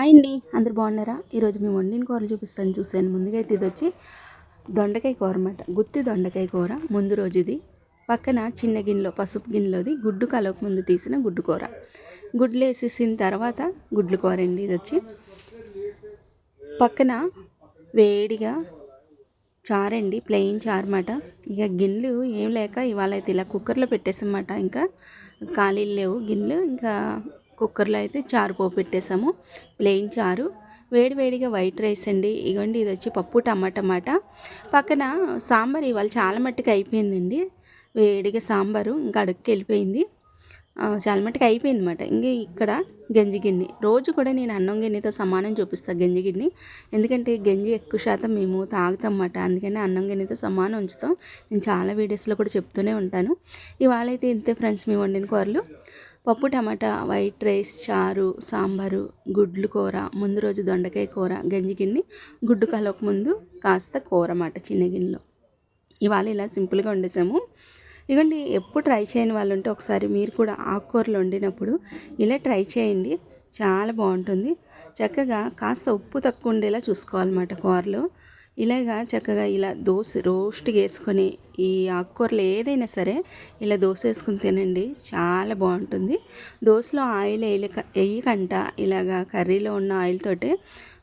Hi అండి అందరు బాగున్నారా? ఈరోజు మేము వండిన కూరలు చూపిస్తాను. చూసాను ముందుగా అయితే ఇది వచ్చి దొండకాయ కూర అనమాట గుత్తి దొండకాయ కూర. ముందు రోజు ఇది. పక్కన చిన్న గిన్నెలో పసుపు గిన్నెలోది గుడ్డు కలవక ముందు తీసిన గుడ్డు కూర. గుడ్లు వేసేసిన తర్వాత గుడ్లు కూర అండి ఇది వచ్చి. పక్కన వేడిగా చారండి ప్లెయిన్ చారు అన్నమాట. ఇక గిన్నెలు ఏం లేక ఇవాళ అయితే ఇలా కుక్కర్లో పెట్టేసమాట ఇంకా ఖాళీలు లేవు. గిన్నెలు ఇంకా కుక్కర్లో అయితే చారు పోపు పెట్టేసాము ప్లెయిన్ చారు. వేడివేడిగా వైట్ రైస్ అండి. ఇగోండి ఇది వచ్చి పప్పు టమాటా పక్కన సాంబార్ ఇవాళ చాలా మట్టుకు అయిపోయిందండి. వేడిగా సాంబారు ఇంకా అడుక్కి వెళ్ళిపోయింది. చాలా మట్టుకు అయిపోయింది అనమాట ఇంకా ఇక్కడ గంజి గిన్నె. రోజు కూడా నేను అన్నం గిన్నెతో సమానం చూపిస్తాను గంజి గిన్నె. ఎందుకంటే గంజి ఎక్కువ శాతం మేము తాగుతాం అన్నమాట అందుకని అన్నం గిన్నెతో సమానం ఉంచుతాం. నేను చాలా వీడియోస్లో కూడా చెప్తూనే ఉంటాను. ఇవాళ అయితే ఇంతే ఫ్రెండ్స్ మేము వండిన కూరలు. పప్పు టమాటా వైట్ రైస్ చారు సాంబారు గుడ్లు కూర ముందు రోజు దొండకాయ కూర గంజి గిన్నె గుడ్డు కలవక ముందు కాస్త కూర అన్నమాట చిన్న గిన్నెలో. ఇవాళ ఇలా సింపుల్గా వండేసాము. ఇవ్వండి ఎప్పుడు ట్రై చేయని వాళ్ళు ఉంటే ఒకసారి మీరు కూడా ఆకుకూరలు వండినప్పుడు ఇలా ట్రై చేయండి. చాలా బాగుంటుంది. చక్కగా కాస్త ఉప్పు తక్కువ ఉండేలా చూసుకోవాలన్నమాట కూరలో. ఇలాగా చక్కగా ఇలా దోశ రోస్ట్గా వేసుకొని ఈ ఆకుకూరలు ఏదైనా సరే ఇలా దోశ వేసుకుని తినండి. చాలా బాగుంటుంది. దోశలో ఆయిల్ వేయక వేయకంట ఇలాగా కర్రీలో ఉన్న ఆయిల్ తోటే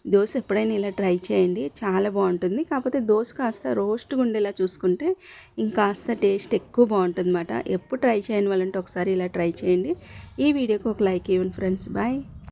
దోశ ఎప్పుడైనా ఇలా ట్రై చేయండి. చాలా బాగుంటుంది. కాకపోతే దోశ కాస్త రోస్ట్గా ఉండేలా చూసుకుంటే ఇంకాస్త టేస్ట్ ఎక్కువ బాగుంటుంది అన్నమాట ఎప్పుడు ట్రై చేయని వాళ్ళంటే ఒకసారి ఇలా ట్రై చేయండి. ఈ వీడియోకి ఒక లైక్ ఇవ్వండి ఫ్రెండ్స్. బాయ్.